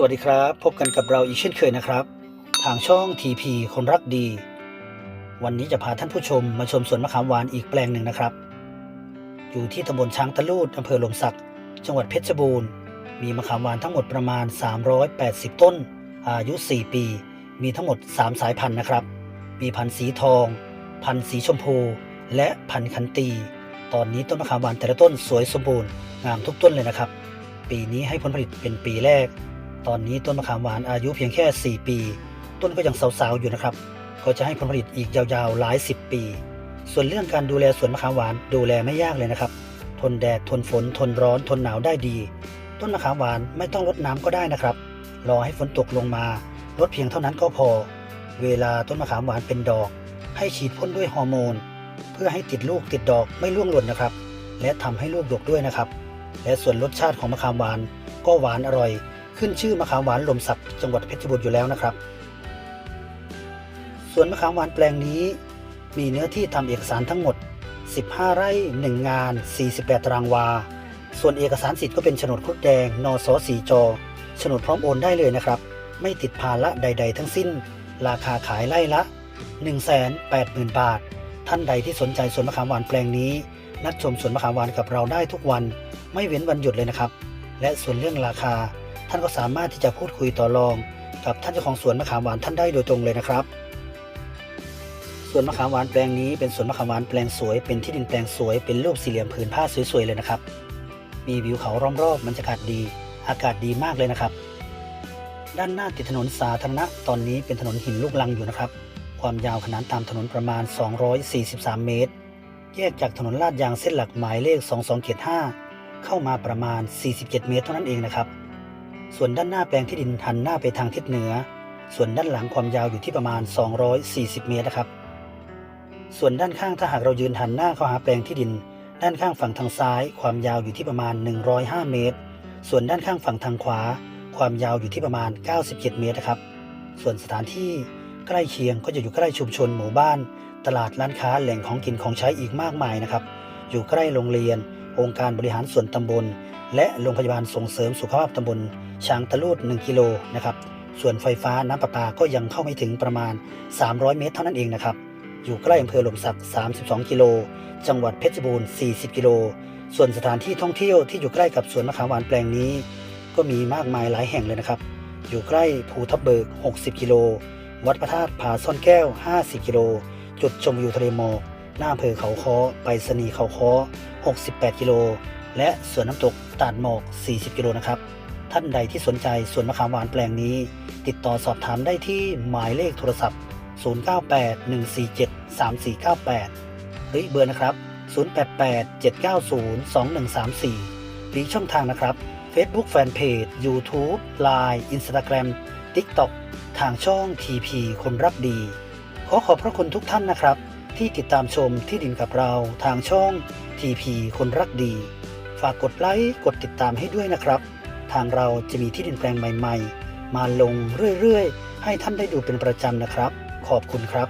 สวัสดีครับ พบกันกับเราอีกเช่นเคยนะครับ ทางช่อง TP คนรักดี วันนี้จะพาท่านผู้ชมมาชมสวนมะขามหวานอีกแปลงหนึ่งนะครับ อยู่ที่ตำบลช้างตะลูดอำเภอหลมสัก จังหวัดเพชรบูรณ์ มีมะขามหวานทั้งหมดประมาณ 380 ต้น อายุ 4 ปี มีทั้งหมด 3 สายพันธุ์นะครับ มีพันธุ์สีทอง พันธุ์สีชมพู และพันธุ์ขันตี ตอนนี้ต้นมะขามหวานแต่ละต้นสวยสมบูรณ์งามทุกต้นเลยนะครับ ปีนี้ให้ผลผลิตเป็นปีแรก ตอนนี้ต้นมะขามหวานอายุเพียงแค่ 4 ปี ต้นก็ยังสาวๆอยู่นะครับ ก็จะให้ผลผลิตอีกยาวๆหลาย 10 ปี ส่วนเรื่องการดูแลสวนมะขามหวานดูแลไม่ยากเลยนะครับ ทนแดดทนฝนทนร้อนทนหนาวได้ดี ต้นมะขามหวานไม่ต้องรดน้ำก็ได้นะครับ รอให้ฝนตกลงมาลดเพียงเท่านั้นก็พอ เวลาต้นมะขามหวานเป็นดอก ให้ฉีดพ่นด้วยฮอร์โมน เพื่อให้ติดลูกติดดอกไม่ร่วงหล่นนะครับ และทำให้ลูกดกด้วยนะครับ และส่วนรสชาติของมะขามหวานก็หวานอร่อย ขึ้นชื่อมะขามหวานลมสักจังหวัดเพชรบูรณ์อยู่แล้วนะครับ สวนมะขามหวานแปลงนี้ มีเนื้อที่ทำเอกสารทั้งหมด 15 ไร่ 1 งาน 48 ตารางวา ส่วนเอกสารสิทธิ์ก็เป็นโฉนดครุฑแดงนอสอสีจอโฉนดพร้อมโอนได้เลยนะครับ ไม่ติดภาระใด ๆ ทั้งสิ้น ราคาขายไร่ละ 180,000 บาท ท่านใดที่สนใจสวนมะขามหวานแปลงนี้ นัดชมสวนมะขามหวานกับเราได้ทุกวัน ไม่เว้นวันหยุดเลยนะครับ และส่วนเรื่องราคา ท่านก็สามารถที่จะพูดคุยต่อรอง กับท่านเจ้าของสวนมะขามหวานท่านได้โดยตรงเลยนะครับสวนมะขามหวานแปลงนี้เป็นสวนมะขามหวานแปลงสวยเป็นที่ดินแปลงสวยเป็นรูปสี่เหลี่ยมผืนผ้าสวยๆเลยนะครับ มีวิวเขาล้อมรอบบรรยากาศดีอากาศดีมากเลยนะครับ ด้านหน้าติดถนนสาธารณะตอนนี้เป็นถนนหินลูกลังอยู่นะครับ ความยาวขนานตามถนนประมาณ 243 เมตร แยกจากถนนลาดยางเส้นหลักหมายเลข 2275 เข้ามาประมาณ 47 เมตรเท่านั้นเองนะครับ ส่วนด้านหน้าแปลงที่ดินหันหน้าไปทางทิศเหนือ ส่วนด้านหลังความยาวอยู่ที่ประมาณ 240 เมตรนะครับ ส่วนด้านข้างถ้าหากเรายืนหันหน้าเข้าหาแปลงที่ดิน ด้านข้างฝั่งทางซ้าย ความยาวอยู่ที่ประมาณ 105 เมตร ส่วนด้านข้างฝั่งทางขวา ความยาวอยู่ที่ประมาณ 97 เมตรนะครับ ส่วนสถานที่ใกล้เคียงก็จะอยู่ใกล้ชุมชนหมู่บ้าน ตลาดร้านค้าแหล่งของกินของใช้อีกมากมายนะครับ อยู่ใกล้โรงเรียน องค์การบริหารส่วนตำบล และโรงพยาบาลส่งเสริมสุขภาพตำบล ช้างตะลูด 1 กิโลนะครับ ส่วนไฟฟ้าน้ำประปาก็ยังเข้าไม่ถึงประมาณ 300 เมตรเท่านั้นเองนะครับ อยู่ใกล้อำเภอหลมสัก 32 กิโล จังหวัดเพชรบูรณ์ 40 กิโล ส่วนสถานที่ท่องเที่ยวที่อยู่ใกล้กับสวนมะขามหวานแปลงนี้ ก็มีมากมายหลายแห่งเลยนะครับ อยู่ใกล้ภูทับเบิก 60 กิโล วัดพระธาตุผาซ่อนแก้ว 50 กิโล จุดชมวิวทะเลหมอกหน้าอำเภอเขาค้อไปรษณีเขาค้อ 68 กิโล และสวนน้ำตกตาดหมอก 40 กิโลนะครับ ท่านใดที่สนใจสวนมะขามหวานแปลงนี้ ติดต่อสอบถามได้ที่หมายเลขโทรศัพท์ 0981473498 หรืออีกเบอร์นะครับ 0887902134 หรือช่องทางนะครับ Facebook Fanpage YouTube Line Instagram TikTok ทางช่อง TP คนรักดี ขอขอบพระคุณทุกท่านนะครับ ที่ติดตามชมที่ดินกับเราทางช่อง TP คนรักดี ฝากกดไลค์กดติดตามให้ด้วยนะครับ ทางเราจะมีที่ดินแปลงใหม่ ๆ มาลงเรื่อยๆ ให้ท่านได้ดูเป็นประจำนะครับ ขอบคุณครับ